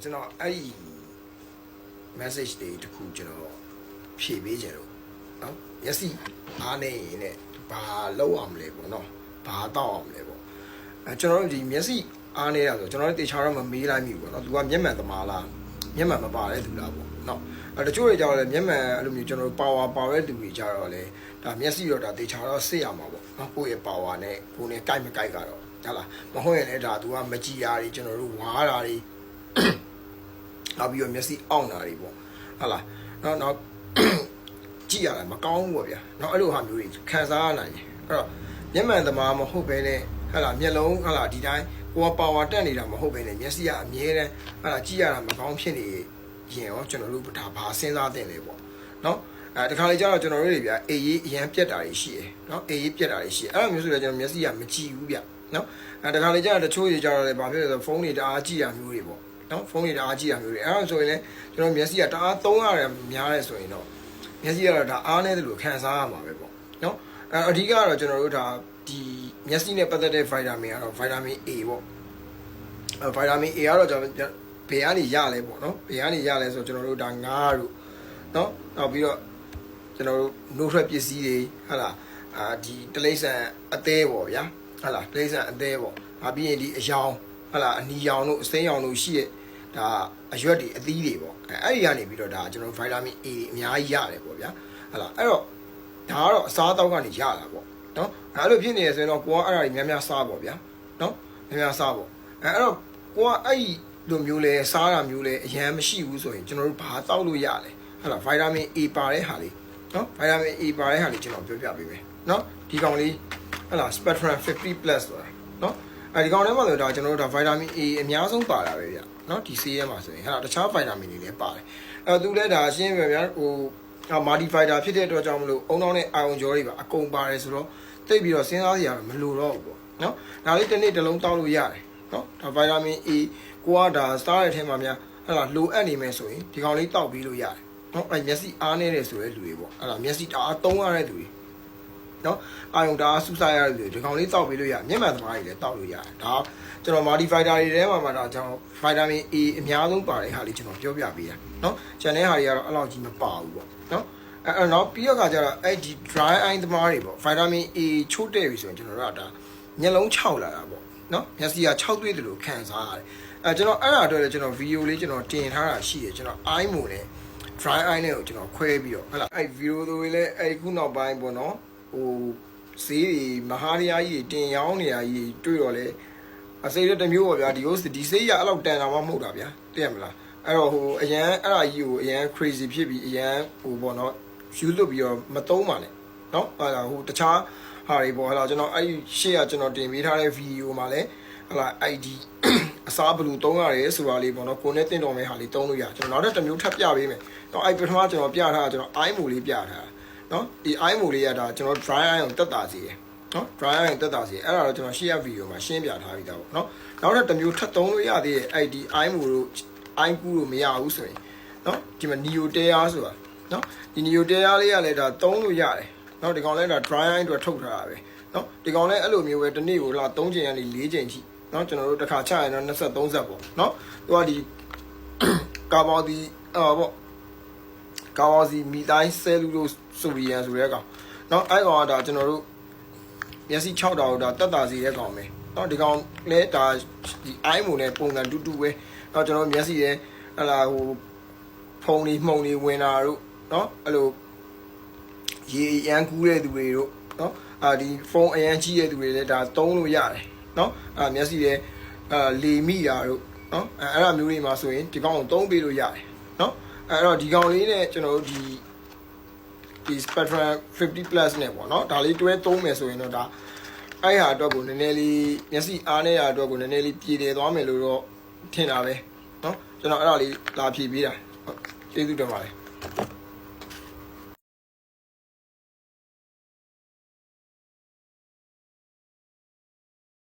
ကျွန်တော်အဲ့ဒီ message တွေတခုကျွန်တော်ဖြည့်ပေးကြလို့နော်မျက်စိအားနေရင်လည်းဘာလောက်အောင်မလဲပေါ့နော်ဘာတော့အောင်မလဲပေါ့အဲကျွန်တော်တို့ဒီမျက်စိအားနေတာဆိုကျွန်တော်တို့တေချာတော့မမေးလိုက်မိဘူးပေါ့နော်သူကမျက်မှန်သမားလားမျက်မှန်မပါတဲ့သူလားပေါ့နော်အဲတချို့တွေကြတော့လေမျက်မှန်အဲ့လိုမျိုးကျွန်တော်တို့ power ပါတဲ့သူတွေကြတော့လေဒါမျက်စိတော့ဒါတေချာတော့စစ်ရမှာပေါ့နော်ကိုယ့်ရဲ့ power နဲ့ကိုယ်နဲ့ကြိုက်မကြိုက်ကတော့ဟုတ်လားမဟုတ်ရင်လည်းဒါသူကမကြည်ရတွေကျွန်တော်တို့ဝါးတာတွေ နောက်ပြီးတော့မျက်စိအောင့်တာတွေပေါ့ဟုတ်လားနောက်နောက်ကြည့်ရတာမကောင်းဘူးပေါ့ဗျာနောက်အဲ့လိုဟာမျိုးတွေခံစားရနိုင်တယ်အဲ့တော့မျက်မှန်သမားမဟုတ်ဘဲနဲ့ဟလာမျက်လုံးဟလာဒီတိုင်းကိုယ်ပါဝါတက်နေတာမဟုတ်ဘဲနဲ့မျက်စိကအမြဲတမ်းဟလာကြည့်ရတာမကောင်းဖြစ်နေရင်ရောကျွန်တော်တို့ဒါဘာစဉ်းစားတင်လဲပေါ့နော်အဲတခါလေကျတော့ကျွန်တော်တို့တွေဗျာအေးရေးအရန်ပြက်တာတွေရှိတယ်နော်အေးရေးပြက်တာတွေရှိတယ်အဲ့လိုမျိုးဆိုတော့ကျွန်တော်မျက်စိကမကြည့်ဘူးဗျနော်အဲတခါလေကျတော့တချို့တွေကျတော့လေဘာဖြစ်လဲဆိုတော့ဖုန်းတွေတအားကြည့်ရမျိုးတွေပေါ့ နော်ဖုန်းတွေတအားကြည့်ရမျိုးတွေအဲ့ဒါဆိုရင်လည်းကျွန်တော်မျက်စိကတအားသုံးရတယ်များတယ်ဆိုရင်တော့မျက်စိကတော့ဒါအားနေတယ်လို့ခံစားရမှာပဲပေါ့နော်အဲအဓိကတော့ကျွန်တော်တို့ဒါဒီမျက်စိနဲ့ပတ်သက်တဲ့ဗိုက်တာမင်ကတော့ဗိုက်တာမင် A ပေါ့အဲဗိုက်တာမင် A ကတော့ကျွန်တော်ဘယ်ကနေရလဲပေါ့နော်ဘယ်ကနေရလဲဆိုတော့ကျွန်တော်တို့ဒါငါးတို့နော်နောက်ပြီးတော့ကျွန်တော်တို့နှုတ်ထွက်ပစ္စည်းတွေဟာလားအာဒီတလိမ့်ဆန်အသေးပေါ့ဗျာဟာလားတလိမ့်ဆန်အသေးပေါ့ဟာပြီးရင်ဒီအယောင်ဟာလားအနီရောင်တို့အစိမ်းရောင်တို့ရှိရဲ့ ဒါအရွက်တွေအသီးတွေပေါ့အဲအဲ့ဒီကနေပြီးတော့ဒါကျွန်တော်ဗိုက်တာမင် A အများကြီးရတယ်ပေါ့ဗျာဟာလားအဲ့တော့ဒါကတော့အစားအသောက်ကနေရတာပေါ့နော်အဲ့လိုဖြစ်နေရဆိုရင်တော့ကိုကအဲ့ဒါကြီးများများစားပေါ့ဗျာနော်များများစားပေါ့အဲအဲ့တော့ကိုကအဲ့ဒီလိုမျိုးလဲစားတာမျိုးလဲအရန်မရှိဘူးဆိုရင်ကျွန်တော်တို့ဘာတောက်လို့ရလဲဟုတ်လားဗိုက်တာမင် A ပါတဲ့ဟာလေးနော်ဗိုက်တာမင် A ပါတဲ့ဟာလေးကျွန်တော်ပြောပြပေးမယ်နော်ဒီကောင်လေးဟုတ်လား Spectrum 50 plus ဆိုတာနော် အဲဒီကောင်ထဲမှာဆိုတော့ကျွန်တော်တို့ဒါဗိုက်တာမင် A အများဆုံးပါတာပဲဗျနော်ဒီဆေးထဲမှာဆိုရင်ဟုတ်လားတခြားဗိုက်တာမင်တွေလည်းပါတယ်အဲသူလည်းဒါရှင်းပြဗျာဟိုအာမာဒီဖိုင်တာဖြစ်တဲ့အတွက်ကြောင့်မလို့အုံနောက်နဲ့အာယုံကြောတွေပါအကုန်ပါတယ်ဆိုတော့တိတ်ပြီးတော့စဉ်းစားစရာမလိုတော့ဘူးပေါ့နော်ဒါလေးတစ်နေ့တစ်လုံးတောက်လို့ရတယ်နော်ဒါဗိုက်တာမင် A ကိုကဒါစားတဲ့အထဲမှာများအဲ့ဒါလိုအပ်နေမယ်ဆိုရင်ဒီကောင်လေးတောက်ပြီးလို့ရတယ်နော်အဲ့မျက်စိအားနေတယ်ဆိုတဲ့လူတွေပေါ့အဲ့ဒါမျက်စိတအားသုံးရတဲ့လူတွေ နော်အာယုံတအားစူးစားရတဲ့လူတွေဒီကောင်လေးတောက်ပြီးလို့ရမျက်မှန်သမားတွေလည်းတောက်လို့ရတယ်ဒါကျွန်တော်မာဒီဖိုင်တာတွေထဲမှာမှာဒါကျွန်တော်ဗိုက်တာမင် A အများဆုံးပါတဲ့ဟာလေးကျွန်တော်ပြောပြပေးတာနော်ကျန်တဲ့ဟာတွေကတော့အဲ့လောက်ကြီးမပါဘူးပေါ့နော်အဲ့အဲ့တော့ပြီးတော့ကကြတော့အဲ့ဒီ dry eye သမားတွေပေါ့ vitamin A ချိုးတဲ့ပြီဆိုရင်ကျွန်တော်တို့ကဒါမျက်လုံး6လာတာပေါ့နော်မျက်စိက6သွေးတယ်လို့ခံစားရတယ်အဲကျွန်တော်အဲ့ဒါအတွက်လည်းကျွန်တော်ဗီဒီယိုလေးကျွန်တော်တင်ထားတာရှိတယ်ကျွန်တော် eye မို့နဲ့ dry eye နဲ့ကိုကျွန်တော်ခွဲပြီးတော့ဟုတ်လားအဲ့ဗီဒီယိုတွေလည်းအဲ့ခုနောက်ပိုင်းပေါ့နော် ဟိုဈေးတွေမဟာရယာကြီးတွေတင်ရောင်းနေရကြီးတွေ့တော့လေအစိမ်းတစ်မျိုးပေါ့ဗျာဒီဟိုဒီစိတ်ရအဲ့လောက်တန်တာမှမဟုတ်တာဗျာတည့်ရမလားအဲ့တော့ဟိုအရန်အဲ့ဒါကြီးကိုအရန် crazy ဖြစ်ပြီးအရန်ဟိုပေါ့နော်ယူလွတ်ပြီးတော့မသုံးပါနဲ့เนาะအဲ့ဒါဟိုတခြားဟာတွေပေါ့ဟလာကျွန်တော်အဲ့ဒီရှေ့ကကျွန်တော်တင်ပေးထားတဲ့ဗီဒီယိုမှာလည်းဟလာ ID အစားဘယ်လိုသုံးရတယ်ဆိုတာလေးပေါ့နော်ကိုနဲ့တင်တော်မဲ့ဟာလေးသုံးလို့ရကျွန်တော်နောက်တစ်မျိုးထပ်ပြပေးမယ်တော့အဲ့ပထမကျွန်တော်ပြထားတာကျွန်တော် eye မိုလေးပြထားတာ နော်ဒီ eye မိုလေးရတာကျွန်တော် dry eye ကိုတက်တာစီရယ်နော် dry eye တက်တာစီအဲ့ဒါတော့ကျွန်တော်ရှေ့ရဗီဒီယိုမှာရှင်းပြထားပြီးသားပေါ့နော်နောက်တစ်မျိုးထပ်သုံးလို့ရသေးရဲ့အဲ့ဒီ eye မိုတို့ eye ကူလို့မရဘူးဆိုရင်နော်ဒီမှာ neo tear ဆိုတာနော်ဒီ neo tear လေးကလည်းဒါသုံးလို့ရတယ်နော်ဒီကောင်လည်းဒါ dry eye အတွက်ထုတ်ထားတာပဲနော်ဒီကောင်လည်းအဲ့လိုမျိုးပဲတစ်နေ့ကိုလာ3ချိန်ကနေ4ချိန်ထိနော်ကျွန်တော်တို့တစ်ခါချရင်တော့23ဆက်ပေါ့နော်သူကဒီကာဘောဒီအော်ပေါ့ ကာဘောစီမီတိုင်းဆဲလူလို့ဆိုရီယန်ဆိုတဲ့ကောင်နော်အဲ့ကောင်ကဒါကျွန်တော်တို့မျက်စိ6တောင်ဒါတက်တာစီတဲ့ကောင်ပဲနော်ဒီကောင်လည်းဒါဒီအိုင်းမုံနဲ့ပုံစံတူတူပဲနော်ကျွန်တော်မျက်စိရဲ့ဟလာဟိုဖုံလေးမှုံလေးဝင်တာတို့နော်အဲ့လိုရေရန်ကူးတဲ့သူတွေတို့နော်အာဒီဖုန်းအရန်ကြီးတဲ့သူတွေလည်းဒါသုံးလို့ရတယ်နော်အာမျက်စိရဲ့အာလေမိတာတို့နော်အဲအဲ့လိုမျိုးတွေမှာဆိုရင်ဒီကောင်ကိုသုံးပေးလို့ရတယ်နော် အဲ့တော့ဒီကောင်လေးနဲ့ကျွန်တော်တို့ဒီဒီ Spectrum 50 plus နဲ့ပေါ့နော်ဒါလေးတွဲသုံးမယ်ဆိုရင်တော့ဒါအဲ့ဟာအတွက်ကိုနည်းနည်းလေးမျက်စိအားနေတာအတွက်ကိုနည်းနည်းလေးပြည်တယ်သွားမယ်လို့တော့ထင်တာပဲเนาะကျွန်တော်အဲ့ဒါလေးလာဖြည့်ပေးတာဟုတ်ကျေးဇူးတင်ပါတယ်